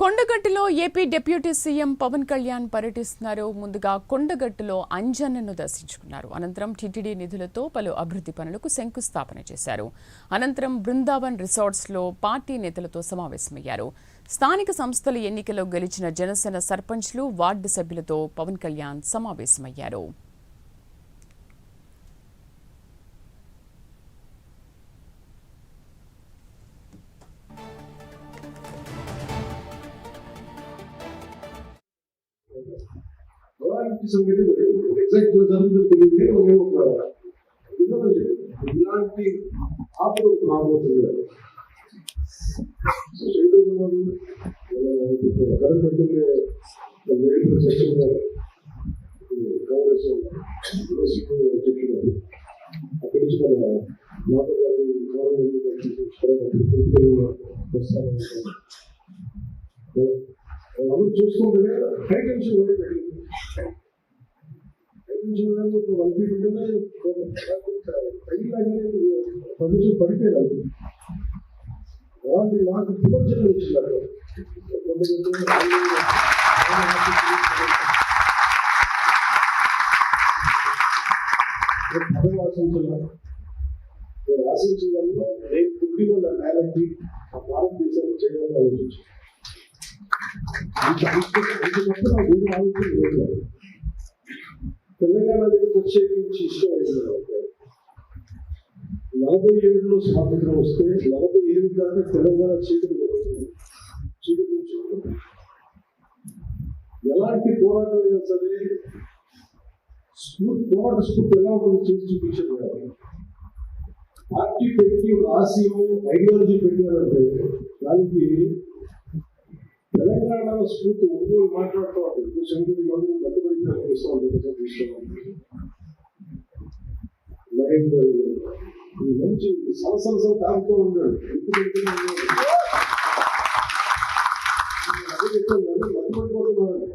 కొండగట్టులో AP deputy CM Pawan Kalyan పర్యటిస్తున్నారు. ముందుగా కొండగట్టులో అంజన్నను దర్శించుకున్నారు. అనంతరం టీటీడీ నిధులతో పలు అభివృద్ధి పనులకు శంకుస్థాపన చేశారు. అనంతరం బృందావన్ రిసార్ట్స్లో పార్టీ నేతలతో సమావేశమయ్యారు. స్థానిక సంస్థల ఎన్నికల్లో గెలిచిన జనసేన సర్పంచ్లు వార్డు సభ్యులతో పవన్ కళ్యాణ్ సమావేశమయ్యారు. Agora, em São एग्जैक्ट जो धर्म जो तुम थे वो वो कर रहा इतना तो इलांटी आप लोग काम हो चल रहा है शेडो जो हम तो अभी कांग्रेस ने कुछ कर रहा है तो చూసుకుంటే హై టెన్షన్ కూడా పెట్టింది హై టెన్షన్ అనేది వన్ ఫీట్ ఉంటేనే పదిహేను పడితే రాదు. వాళ్ళు నాకు పునర్జన్మ ఇచ్చినారు పదవి ఆశించాల నేను ఆశించడంలో రేపు పుట్టిన నా నేలకి ఆ భారతదేశాన్ని చేయాలని ఆలోచించాను. తెలంగాణ దగ్గర ప్రత్యేకించి ఇష్టమైంది నలభై ఏడులో స్వాతంత్రం వస్తే నలభై ఏడు దాకా తెలంగాణ చీకటి మొదలైంది. చీకటి ఎలాంటి పోరాటం అయినా సరే స్ఫూర్తి పోరాట స్ఫూర్తి ఎలా ఉంటుంది చేసి చూపించారు పార్టీ పెట్టి ఒక ఆశయం ఐడియాలజీ పెట్టారంటే దానికి తెలంగాణ స్ఫూర్తి ఒంగోలు మాట్లాడుతూ ఉంటుంది శంకరి మంది గతపడిన చూస్తూ ఉంటుంది ఇష్టం నరేందర్ ఈ మంచి సంవత్సరం తాగుతూ ఉన్నాడు. ఎందుకు వెళ్తూనే ఉన్నాడు. అదే చెప్తాను కదా, మర్చిపోతున్నాడు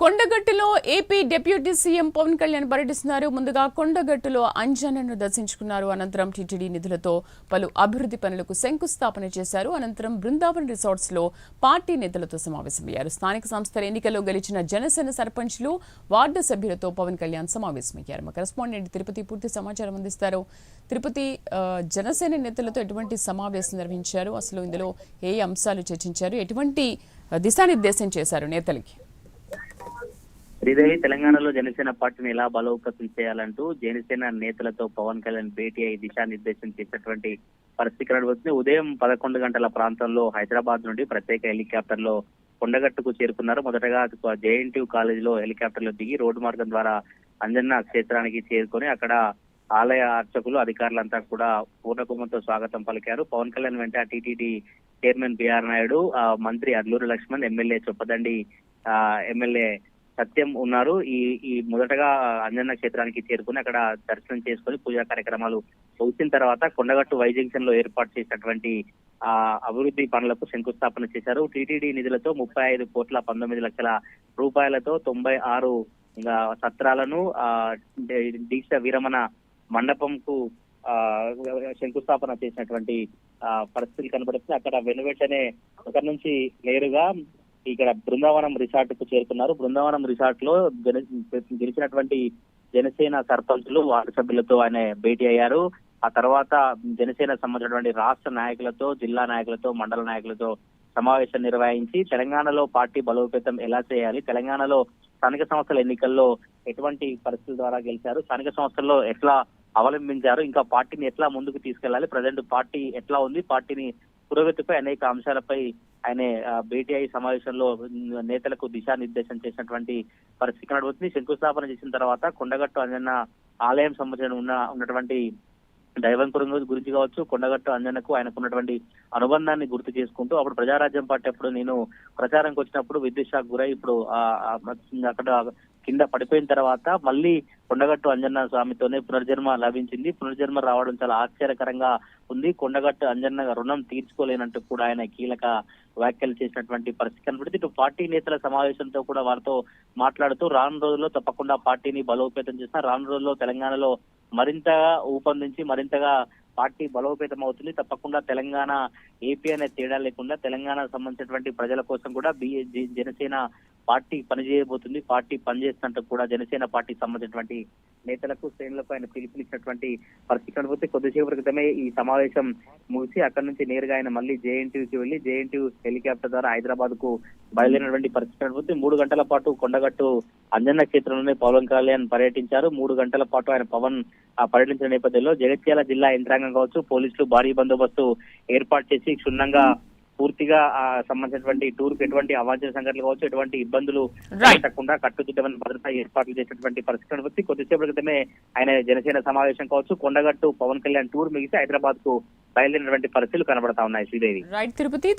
కొండగట్టులో AP deputy CM Pawan Kalyan పర్యటిస్తున్నారు. ముందుగా కొండగట్టులో అంజనను దర్శించుకున్నారు. అనంతరం టీటీడీ నిధులతో పలు అభివృద్ధి పనులకు శంకుస్థాపన చేశారు. అనంతరం బృందావన్ రిసార్ట్స్లో పార్టీ నేతలతో సమావేశమయ్యారు. స్థానిక సంస్థల ఎన్నికల్లో గెలిచిన జనసేన సర్పంచ్లు వార్డు సభ్యులతో పవన్ కళ్యాణ్ సమావేశమయ్యారు. మా కరెస్పాండెంట్ తిరుపతి పూర్తి సమాచారం అందిస్తారు. తిరుపతి జనసేన నేతలతో ఎటువంటి సమావేశం నిర్వహించారు? అసలు ఇందులో ఏ అంశాలు చర్చించారు? ఎటువంటి దిశానిర్దేశం చేశారు నేతలకి? శ్రీదేవి తెలంగాణలో జనసేన పార్టీని ఎలా బలోపేతం చేయాలంటూ జనసేన నేతలతో పవన్ కళ్యాణ్ భేటీ అయి దిశానిర్దేశం చేసినటువంటి పరిస్థితి కనబడుతుంది. ఉదయం పదకొండు గంటల ప్రాంతంలో హైదరాబాద్ నుండి ప్రత్యేక హెలికాప్టర్లో కొండగట్టుకు చేరుకున్నారు. మొదటగా జేఎన్టీయూ కాలేజీలో హెలికాప్టర్లో దిగి రోడ్డు మార్గం ద్వారా అంజన్న క్షేత్రానికి చేరుకొని అక్కడ ఆలయ అర్చకులు అధికారులంతా కూడా పూర్ణకుమంతో స్వాగతం పలికారు. పవన్ కళ్యాణ్ వెంట టీటీడీ చైర్మన్ బిఆర్ నాయుడు మంత్రి అల్లూరి లక్ష్మణ్ ఎమ్మెల్యే చొప్పదండి ఆ, ఎమ్మెల్యే సత్యం ఉన్నారు. ఈ ఈ మొదటగా అంజన్న క్షేత్రానికి చేరుకుని అక్కడ దర్శనం చేసుకుని పూజా కార్యక్రమాలు ముగిసిన తర్వాత కొండగట్టు వై జంక్షన్లో ఏర్పాటు చేసినటువంటి ఆ అభివృద్ధి పనులకు శంకుస్థాపన చేశారు. టీటీడీ నిధులతో ముప్పై ఐదు కోట్ల పంతొమ్మిది లక్షల రూపాయలతో తొంభై ఆరు సత్రాలను ఆ దీక్ష విరమణ మండపంకు ఆ శంకుస్థాపన చేసినటువంటి ఆ పరిస్థితులు కనబడుతుంది అక్కడ వెనువెంటనే అక్కడ నుంచి నేరుగా ఇక్కడ బృందావనం రిసార్ట్కు చేరుకున్నారు బృందావనం రిసార్ట్లో గెలిచినటువంటి జనసేన సర్పంచులు వార్డు సభ్యులతో ఆయన భేటీ అయ్యారు. ఆ తర్వాత జనసేన సంబంధించినటువంటి రాష్ట్ర నాయకులతో జిల్లా నాయకులతో మండల నాయకులతో సమావేశం నిర్వహించి తెలంగాణలో పార్టీ బలోపేతం ఎలా చేయాలి తెలంగాణలో స్థానిక సంస్థల ఎన్నికల్లో ఎటువంటి పరిస్థితుల ద్వారా గెలిచారు స్థానిక సంస్థల్లో ఎట్లా అవలంబించారు ఇంకా పార్టీని ఎట్లా ముందుకు తీసుకెళ్ళాలి ప్రజెంట్ పార్టీ ఎట్లా ఉంది పార్టీని పురోగతిపై అనేక అంశాలపై ఆయన భేటీ అయ్యి సమావేశంలో నేతలకు దిశానిర్దేశం చేసినటువంటి పరిస్థితి కనబడుతుంది. శంకుస్థాపన చేసిన తర్వాత కొండగట్టు అన్న ఆలయం సంబంధించిన ఉన్న ఉన్నటువంటి దైవంకురం గురించి కావచ్చు కొండగట్టు అంజనకు ఆయనకు ఉన్నటువంటి అనుబంధాన్ని గుర్తు చేసుకుంటూ అప్పుడు ప్రజారాజ్యం పార్టీ అప్పుడు నేను ప్రచారంకి వచ్చినప్పుడు విద్యుత్ షాక్ గురై ఇప్పుడు అక్కడ కింద పడిపోయిన తర్వాత మళ్ళీ కొండగట్టు అంజన్న స్వామితోనే పునర్జన్మ లభించింది. పునర్జన్మ రావడం చాలా ఆశ్చర్యకరంగా ఉంది. కొండగట్టు అంజన్న రుణం తీర్చుకోలేనంటూ కూడా ఆయన కీలక వ్యాఖ్యలు చేసినటువంటి పరిస్థితి కనబడింది. ఇటు పార్టీ నేతల సమావేశంతో కూడా వారితో మాట్లాడుతూ రాను రోజుల్లో తప్పకుండా పార్టీని బలోపేతం చేసిన రాను రోజుల్లో తెలంగాణలో మరింత ఊపందించి మరింతగా పార్టీ బలోపేతం అవుతుంది. తప్పకుండా తెలంగాణ ఏపీ అనే తేడా లేకుండా తెలంగాణ సంబంధించినటువంటి ప్రజల కోసం కూడా బిఏ జనసేన పార్టీ పనిచేయబోతుంది. పార్టీ పనిచేస్తున్నట్టు కూడా జనసేన పార్టీ సంబంధించినటువంటి నేతలకు శ్రేణులకు ఆయన పిలుపునిచ్చినటువంటి పరిస్థితి కనబోతే కొద్దిసేపు క్రితమే ఈ సమావేశం ముగిసి అక్కడి నుంచి నేరుగా ఆయన మళ్ళీ జేఎన్టీయూకి వెళ్ళి జేఎన్టీయూ హెలికాప్టర్ ద్వారా హైదరాబాద్కు బయలుదేరినటువంటి పరిస్థితి కనబోతే మూడు గంటల పాటు కొండగట్టు అంజన్న క్షేత్రంలోనే పవన్ కళ్యాణ్ పర్యటించారు. మూడు గంటల పాటు ఆయన పవన్ ఆ పర్యటించిన నేపథ్యంలో జగిత్యాల జిల్లా యంత్రాంగం కావచ్చు పోలీసులు భారీ బందోబస్తు ఏర్పాటు చేసి క్షుణ్ణంగా పూర్తిగా సంబంధించినటువంటి టూర్కు ఎటువంటి అవాంఛనీయ సంఘటనలు కావచ్చు ఎటువంటి ఇబ్బందులు. పెట్టకుండా కట్టుదిట్టమైన భద్రతా ఏర్పాట్లు చేసినటువంటి పరిస్థితి కనబడుతుంది కొద్దిసేపటి క్రితమే ఆయన జనసేన సమావేశం కావచ్చు కొండగట్టు పవన్ కళ్యాణ్ టూర్ మిగిసి హైదరాబాద్కు బయలుదేరినటువంటి పరిస్థితులు కనబడతా ఉన్నాయి శ్రీదేవి రైట్ తిరుపతి